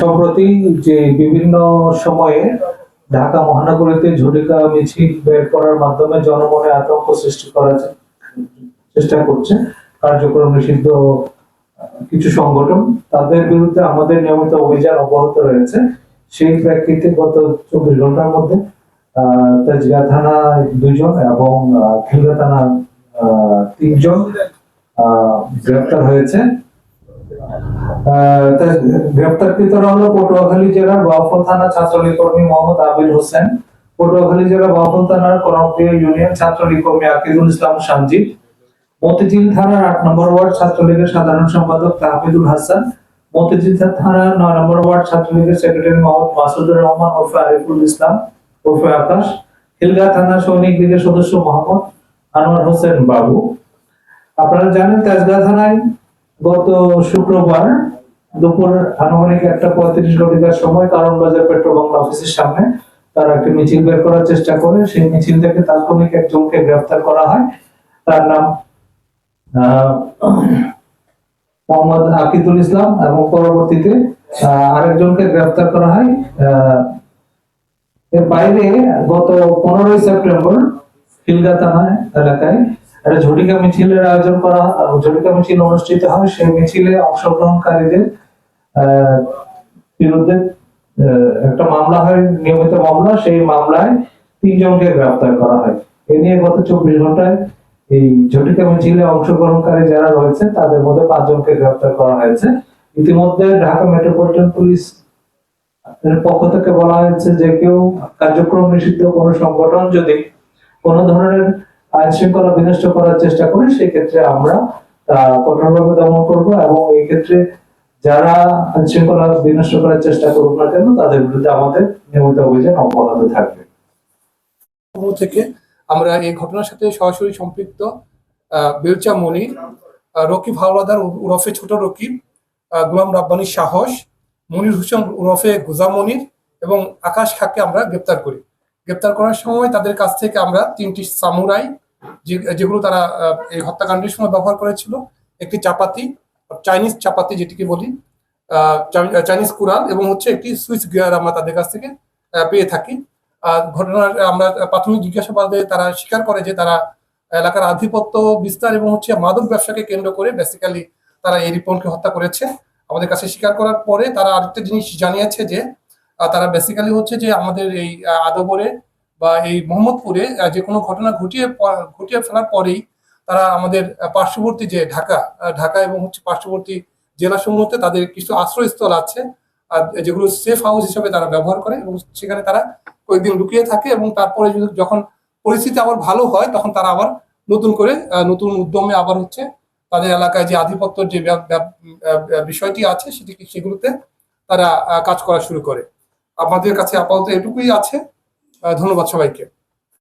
সম্প্রতি যে বিভিন্ন সময়ে ঢাকা মহানগরীতে ঝটিকা মিছিল বের করার মাধ্যমে জনমনে আতঙ্ক সৃষ্টি করার চেষ্টা করছে। কার্যক্রম নিষিদ্ধ কিছু সংগঠন। তাদের বিরুদ্ধে আমাদের নিয়মিত অভিযান অব্যাহত রয়েছে। সেই প্রেক্ষিতে গত চব্বিশ ঘণ্টার মধ্যে তেজগাঁ থানায় দুজন এবং খিলগা থানা তিনজন গ্রেপ্তার হয়েছে। গ্রেপ্তারকৃতরা হলো পটুয়াখালী জেলার থানা ছাত্রলীগ কর্মী মোহাম্মদ হোসেন, পটুয়াখালী জেলা থানার ইউনিয়ন ছাত্রলীগ কর্মী আকিদুল ইসলাম মতিঝিল থানার আট নম্বর ওয়ার্ড ছাত্রলীগের সাধারণ সম্পাদক হাসান, মতিঝিল থানার নয় নম্বর ওয়ার্ড ছাত্রলীগের সেক্রেটারি মোহাম্মদ মাসুদুর রহমান ওরফে আরিফুল ইসলাম, ওরফে আকাশ, খিলগা থানা সৈনিক লীগের সদস্য মোহাম্মদ আনোয়ার হোসেন বাবু। আপনারা জানেন তেজগাঁ থানায় গত শুক্রবার দুপুর আনুমানিক একটা পঁয়ত্রিশ ঘটিকার সময় কারণ বাজার পেট্রোল বাংলা অফিসের সামনে তারা একটা মিছিল বের করার চেষ্টা করে। সেই মিছিল থেকে তাৎক্ষণিক একজনকে গ্রেফতার করা হয়। তার নাম মোহাম্মদ আকিদুল ইসলাম এবং পরবর্তীতে আরেকজনকে গ্রেফতার করা হয়। এর বাইরে গত পনেরোই সেপ্টেম্বর খিলগা থানা এলাকায় একটা ঝটিকা মিছিলের আয়োজন করা ঝটিকা মিছিল অনুষ্ঠিত হয়। সেই মিছিলে অংশগ্রহণকারীদের বিরুদ্ধে একটা মামলা হয়, নিয়মিত মামলা। সেই মামলায় তিনজনকে গ্রেফতার করা হয়। এ নিয়ে গত চব্বিশ ঘন্টায় এই ঝটিকা মিছিলে অংশগ্রহণকারী যারা রয়েছে, তাদের মধ্যে পাঁচজনকে গ্রেফতার করা হয়েছে। ইতিমধ্যে ঢাকা মেট্রোপলিটন পুলিশ পক্ষ থেকে বলা হয়েছে যে কেউ কার্যক্রম নিষিদ্ধ কোনো সংগঠন যদি কোনো ধরনের আইন শৃঙ্খলা বিনষ্ট করার চেষ্টা করে সেক্ষেত্রে আমরা তা কঠোরভাবে দমন করব এবং এই ক্ষেত্রে যারা আইন শৃঙ্খলা বিনষ্ট করার চেষ্টা করুক না কেন তাদের বিরুদ্ধে আমাদের নিয়মিত অভিযান অব্যাহত থাকবে। থেকে আমরা এই ঘটনার সাথে সরাসরি সম্পৃক্ত বেলচা আহ, রকিব হাওলাদার উর- উরফে ছোট রকিব গোলাম রাব্বানির সাহস মনির হোসেন উরফে গুজা মনির এবং আকাশ খাকে আমরা গ্রেপ্তার করি। গ্রেপ্তার করার সময় তাদের কাছ থেকে আমরা তিনটি সামুরাই যেগুলো তারা এই হত্যাকাণ্ডের সময় ব্যবহার করেছিল, একটি চাপাতি, চাইনিজ চাপাতি যেটিকে বলি চাইনিজ কুরাল এবং হচ্ছে একটি সুইচ গিয়ার আমরা তাদের কাছ থেকে পেয়ে থাকি। ঘটনার, আমরা প্রাথমিক জিজ্ঞাসাবাদে তারা স্বীকার করে যে তারা এলাকার আধিপত্য বিস্তার এবং হচ্ছে মাদক ব্যবসাকে কেন্দ্র করে বেসিক্যালি তারা এই রিপনকে হত্যা করেছে। আমাদের কাছে স্বীকার করার পরে তারা আরেকটা জিনিস জানিয়েছে যে তারা বেসিক্যালি হচ্ছে যে আমাদের এই আদবরে বা এই মোহাম্মদপুরে যে কোনো ঘটনা ঘটিয়ে ঘটিয়ে ফেলার পরেই তারা আমাদের পার্শ্ববর্তী যে ঢাকা ঢাকা এবং হচ্ছে পার্শ্ববর্তী জেলা জেলাসমূহতে তাদের কিছু আশ্রয়স্থল আছে, আর যেগুলো সেফ হাউস হিসেবে তারা ব্যবহার করে এবং সেখানে তারা কয়েকদিন লুকিয়ে থাকে এবং তারপরে যখন পরিস্থিতি আবার ভালো হয়, তখন তারা আবার নতুন করে নতুন উদ্যমে আবার হচ্ছে তাদের এলাকায় যে আধিপত্যের যে বিষয়টি আছে, সেটি সেগুলোতে তারা কাজ করা শুরু করে। আমাদের কাছে আপাতত এটুকুই আছে। ধন্যবাদ সবাইকে।